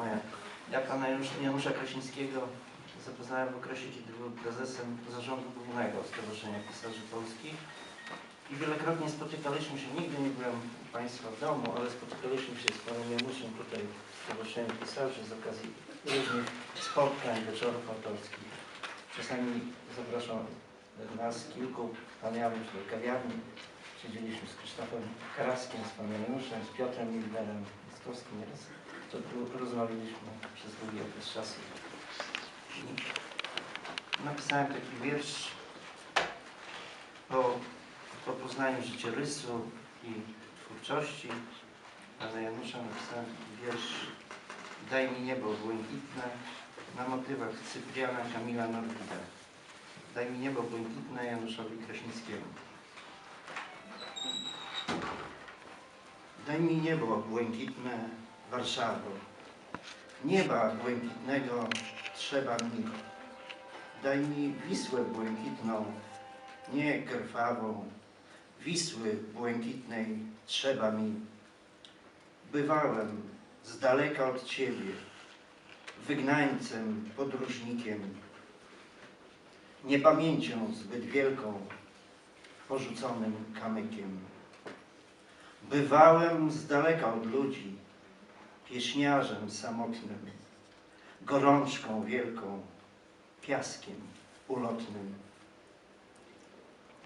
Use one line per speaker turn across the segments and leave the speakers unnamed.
moja. Ja pana Janusz- Janusza Krasińskiego zapoznałem w okresie, kiedy był prezesem zarządu głównego Stowarzyszenia Pisarzy Polskich i wielokrotnie spotykaliśmy się, nigdy nie byłem Państwa w domu, ale spotykaliśmy się z panem Januszem tutaj w Stowarzyszeniu Pisarzy z okazji różnych spotkań, wieczorów autorskich. Czasami zapraszał nas kilku, pan Janusz do kawiarni. Siedzieliśmy z Krzysztofem Karaskiem, z panem Januszem, z Piotrem Milberem, z Kowskim nieraz. To rozmawialiśmy przez długi okres czasu. I napisałem taki wiersz o, o poznaniu życiorysu i twórczości pana Janusza. Napisałem taki wiersz Daj mi niebo błękitne na motywach Cypriana Kamila Norwida. Daj mi niebo błękitne Januszowi Krasińskiemu. Daj mi niebo błękitne Warszawo. Nieba błękitnego trzeba mi. Daj mi Wisłę błękitną, nie krwawą. Wisły błękitnej trzeba mi. Bywałem z daleka od Ciebie, wygnańcem, podróżnikiem, niepamięcią zbyt wielką, porzuconym kamykiem. Bywałem z daleka od ludzi, pieśniarzem samotnym, gorączką wielką, piaskiem ulotnym.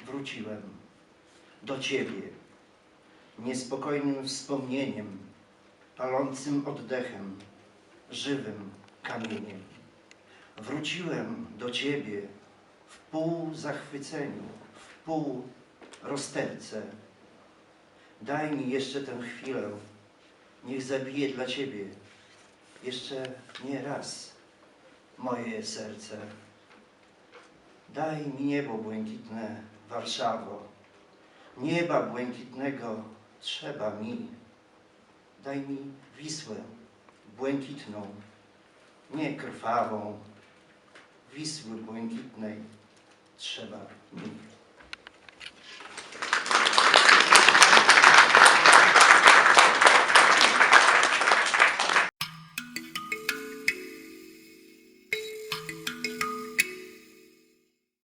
Wróciłem do Ciebie, niespokojnym wspomnieniem, palącym oddechem, żywym kamieniem. Wróciłem do Ciebie w pół zachwyceniu, w pół rozterce. Daj mi jeszcze tę chwilę, niech zabije dla Ciebie jeszcze nie raz moje serce. Daj mi niebo błękitne, Warszawo. Nieba błękitnego trzeba mi. Daj mi Wisłę błękitną, nie krwawą. Wisły błękitnej trzeba mi.